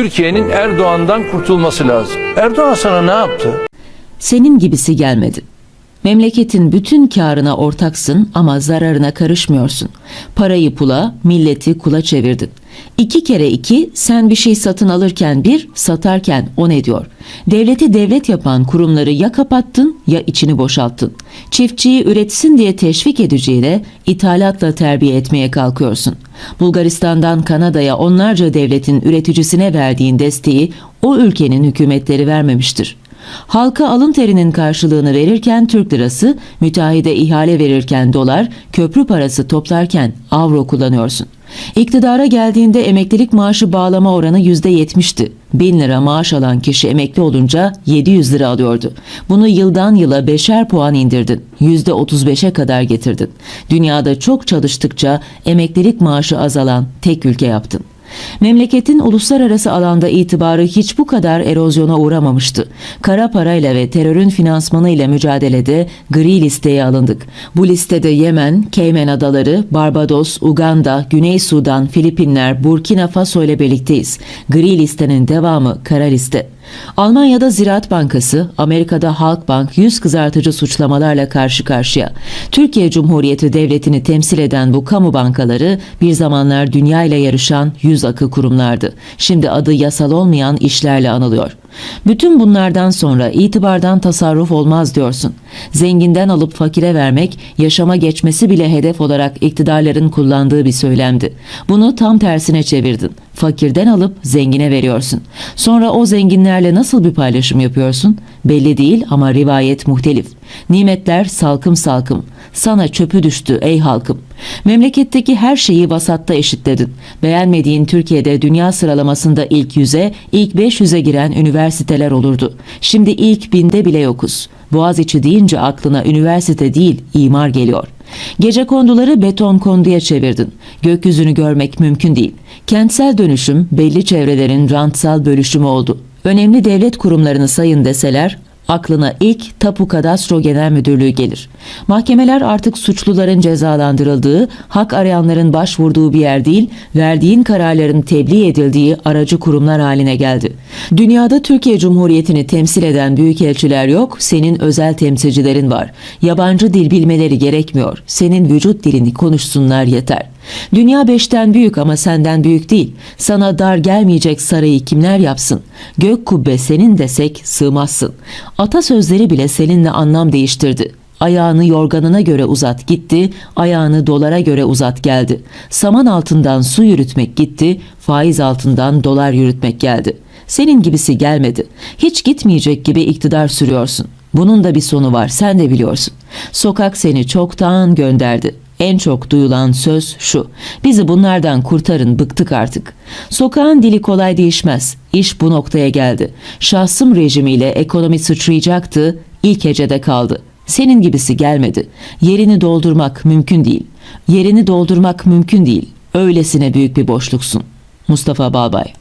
Türkiye'nin Erdoğan'dan kurtulması lazım. Erdoğan sana ne yaptı? Senin gibisi gelmedi. Memleketin bütün karına ortaksın ama zararına karışmıyorsun. Parayı pula, milleti kula çevirdin. İki kere iki, sen bir şey satın alırken bir, satarken on ediyor. Devleti devlet yapan kurumları ya kapattın ya içini boşalttın. Çiftçiyi üretsin diye teşvik edeceğine ithalatla terbiye etmeye kalkıyorsun. Bulgaristan'dan Kanada'ya onlarca devletin üreticisine verdiğin desteği o ülkenin hükümetleri vermemiştir. Halka alın terinin karşılığını verirken Türk lirası, müteahhide ihale verirken dolar, köprü parası toplarken avro kullanıyorsun. İktidara geldiğinde emeklilik maaşı bağlama oranı %70'ti. 1000 lira maaş alan kişi emekli olunca 700 lira alıyordu. Bunu yıldan yıla beşer puan indirdin. %35'e kadar getirdin. Dünyada çok çalıştıkça emeklilik maaşı azalan tek ülke yaptın. Memleketin uluslararası alanda itibarı hiç bu kadar erozyona uğramamıştı. Kara parayla ve terörün finansmanı ile mücadelede gri listeye alındık. Bu listede Yemen, Cayman Adaları, Barbados, Uganda, Güney Sudan, Filipinler, Burkina Faso ile birlikteyiz. Gri listenin devamı kara liste. Almanya'da Ziraat Bankası, Amerika'da Halkbank yüz kızartıcı suçlamalarla karşı karşıya. Türkiye Cumhuriyeti Devleti'ni temsil eden bu kamu bankaları bir zamanlar dünya ile yarışan yüz akı kurumlardı. Şimdi adı yasal olmayan işlerle anılıyor. Bütün bunlardan sonra itibardan tasarruf olmaz diyorsun. Zenginden alıp fakire vermek, yaşama geçmesi bile hedef olarak iktidarların kullandığı bir söylemdi. Bunu tam tersine çevirdin. Fakirden alıp zengine veriyorsun. Sonra o zenginlerle nasıl bir paylaşım yapıyorsun? Belli değil ama rivayet muhtelif. Nimetler salkım salkım. Sana çöpü düştü ey halkım. Memleketteki her şeyi vasatta eşitledin. Beğenmediğin Türkiye'de dünya sıralamasında ilk yüze, ilk 500'e giren üniversiteler olurdu. Şimdi ilk binde bile yokuz. Boğaziçi deyince aklına üniversite değil, imar geliyor. Gece konduları beton konduya çevirdin. Gökyüzünü görmek mümkün değil. Kentsel dönüşüm belli çevrelerin rantsal bölüşümü oldu. Önemli devlet kurumlarını sayın deseler aklına ilk Tapu Kadastro Genel Müdürlüğü gelir. Mahkemeler artık suçluların cezalandırıldığı, hak arayanların başvurduğu bir yer değil, verdiğin kararların tebliğ edildiği aracı kurumlar haline geldi. Dünyada Türkiye Cumhuriyeti'ni temsil eden büyükelçiler yok, senin özel temsilcilerin var. Yabancı dil bilmeleri gerekmiyor. Senin vücut dilini konuşsunlar yeter. Dünya beşten büyük ama senden büyük değil. Sana dar gelmeyecek sarayı kimler yapsın? Gök kubbe senin desek sığmazsın. Atasözleri bile seninle anlam değiştirdi. Ayağını yorganına göre uzat gitti, ayağını dolara göre uzat geldi. Saman altından su yürütmek gitti, faiz altından dolar yürütmek geldi. Senin gibisi gelmedi. Hiç gitmeyecek gibi iktidar sürüyorsun. Bunun da bir sonu var, sen de biliyorsun. Sokak seni çoktan gönderdi. En çok duyulan söz şu. Bizi bunlardan kurtarın bıktık artık. Sokağın dili kolay değişmez. İş bu noktaya geldi. Şahsım rejimiyle ekonomi sıçrayacaktı. İlk hecede kaldı. Senin gibisi gelmedi. Yerini doldurmak mümkün değil. Yerini doldurmak mümkün değil. Öylesine büyük bir boşluksun. Mustafa Balbay